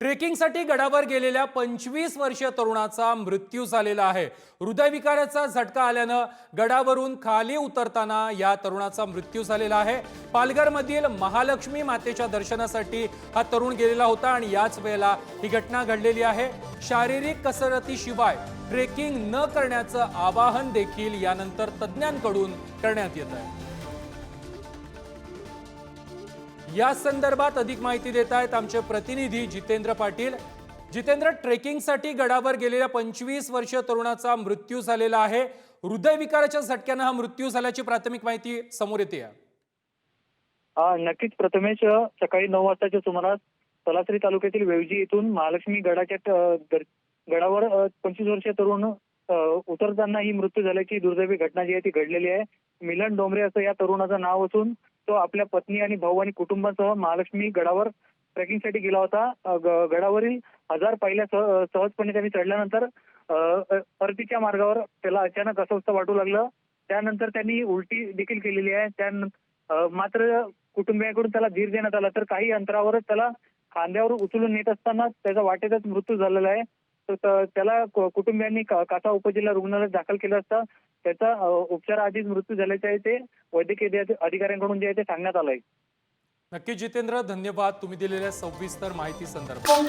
ट्रेकिंगसाठी गडावर गेलेल्या पंचवीस वर्षीय तरुणाचा मृत्यू झालेला आहे. हृदयविकाराचा झटका आल्यानं गडावरून खाली उतरताना या तरुणाचा मृत्यू झालेला आहे. पालघरमधील महालक्ष्मी मातेच्या दर्शनासाठी हा तरुण गेलेला होता आणि याच वेळेला ही घटना घडलेली आहे. शारीरिक कसरतीशिवाय ट्रेकिंग न करण्याचं आवाहन देखील यानंतर तज्ज्ञांकडून करण्यात येत आहे. या संदर्भात अधिक माहिती देत आहेत आमचे प्रतिनिधी जितेंद्र पाटील. जितेंद्र ट्रेकिंगसाठी गडावर गेलेल्या पंचवीस वर्षीय तरुणाचा मृत्यू झालेला आहे. हृदयविकाराच्या झटक्यानं हा मृत्यू झाल्याची प्राथमिक माहिती समोर येते. हा नक्कीच. प्रथमेश सकाळी नऊ वाजताच्या सुमारास तलासरी तालुक्यातील वेवजी इथून महालक्ष्मी गडाच्या गडावर पंचवीस वर्षीय तरुण उतरताना ही मृत्यू झाल्याची दुर्दैवी घटना जी आहे ती घडलेली आहे. मिलन डोंबरे असं या तरुणाचं नाव असून तो आपल्या पत्नी आणि भाऊ आणि कुटुंबासह महालक्ष्मी गडावर ट्रेकिंगसाठी गेला होता. गडावरील हजार पहिल्या सह- सहजपणे त्यांनी चढल्यानंतर परतीच्या मार्गावर त्याला अचानक अस्वस्थ वाटू लागलं. त्यानंतर त्यांनी उलटी देखील केलेली आहे. त्या मात्र कुटुंबियांकडून त्याला धीर देण्यात आला. तर काही अंतरावरच त्याला खांद्यावर उचलून नेत असताना त्याचा वाटेतच मृत्यू झालेला आहे. त्याला कुटुंबियांनी का- कासा उपजिल्हा रुग्णालयात दाखल केलं असता त्याचा उपचाराआधीच मृत्यू झाल्याचे आहे ते वैद्यकीय अधि- अधिकाऱ्यांकडून जे आहे ते सांगण्यात आलंय. नक्की जितेंद्र धन्यवाद. तुम्ही दिलेल्या सविस्तर माहिती संदर्भात.